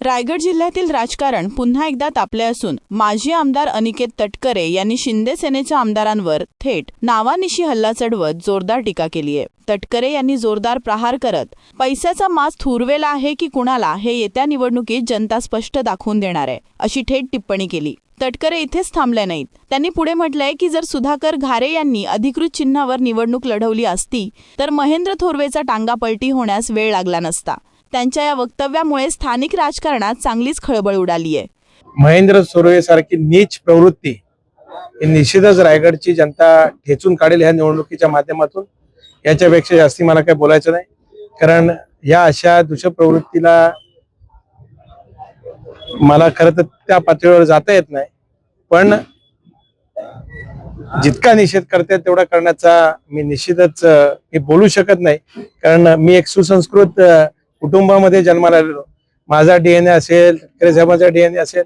रायगड जिल्ह्यातील राजकारण पुन्हा एकदा तापले असून माजी आमदार अनिकेत तटकरे यांनी शिंदे सेनेच्या आमदारांवर थेट नावानिशी हल्ला चढवत जोरदार टीका केली आहे. तटकरे यांनी जोरदार प्रहार करत पैशाचा मास थुरवेला आहे की कुणाला हे येत्या निवडणुकीत जनता स्पष्ट दाखवून देणार आहे अशी थेट टिप्पणी केली. तटकरे इथेच थांबले नाहीत. त्यांनी पुढे म्हटलंय की जर सुधाकर घारे यांनी अधिकृत चिन्हावर निवडणूक लढवली असती तर महेंद्र थोरवेचा टांगापलटी होण्यास वेळ लागला नसता. त्यांच्या या वक्तव्यामुळे स्थानिक राजकारणात चांगलीच खळबळ उडाली आहे महेंद्र सोरवे सारखी नीच प्रवृत्ती ही निश्चितच रायगडची जनता ठेचून काढेल ह्या निवडणुकीच्या माध्यमातून. याच्यापेक्षा जास्ती मला काही बोलायचं नाही. कारण या अशा दुष प्रवृत्तीला मला खरं तर त्या पातळीवर जाता येत नाही. पण जितका निषेध करते तेवढा करण्याचा मी निश्चितच मी बोलू शकत नाही. कारण मी एक सुसंस्कृत कुटुंबामध्ये जन्माला आलेलो. माझा डीएनए असेल ठाकरे साहेबांचा डीएनए असेल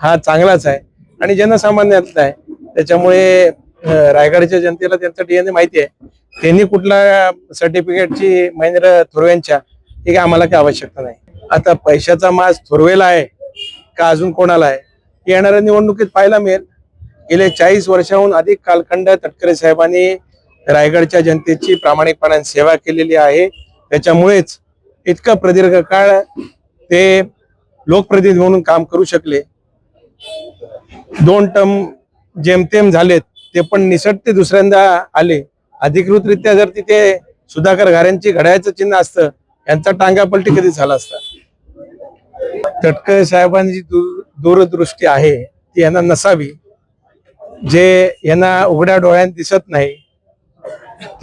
हा चांगलाच आहे. आणि जनसामान्यातला आहे. त्याच्यामुळे रायगडच्या जनतेला त्यांचा डीएनए माहिती आहे. त्यांनी कुठल्या सर्टिफिकेटची महेंद्र थोरव्यांच्या ही काही आम्हाला काही आवश्यकता नाही. आता पैशाचा मास थोरवेला आहे का अजून कोणाला आहे? हे येणाऱ्या निवडणुकीत पाहायला मिळेल. गेले चाळीस वर्षाहून अधिक कालखंड तटकरे साहेबांनी रायगडच्या जनतेची प्रामाणिकपणाने सेवा केलेली आहे. त्याच्यामुळेच इतकं प्रदीर्घ काळ ते लोकप्रतिनिधी म्हणून काम करू शकले. दोन टर्म जेमतेम झालेत ते पण निसटते दुसऱ्यांदा आले. अधिकृतरित्या जर तिथे सुधाकर घाऱ्यांची घड्याळचं चिन्ह असतं यांचा टांगापलटी कधी झाला असता? तटकरे साहेबांची दूर- दूरदृष्टी आहे ती यांना नसावी. जे यांना उघड्या डोळ्यात दिसत नाही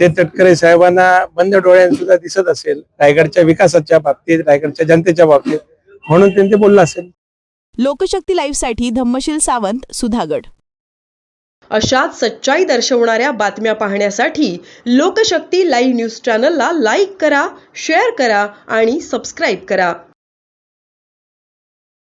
ते तटकरे साहेबांना बंद डोळ्यात सुद्धा दिसत असेल रायगडच्या विकासाच्या बाबतीत रायगडच्या जनतेच्या बाबतीत म्हणून त्यांनी ते बोललं असेल. लोकशक्ती लाईव्हसाठी धम्मशील सावंत सुधागड. अशाच सच्चाई दर्शवणाऱ्या बातम्या पाहण्यासाठी लोकशक्ती लाईव्ह न्यूज चॅनलला लाईक करा शेअर करा आणि सबस्क्राईब करा.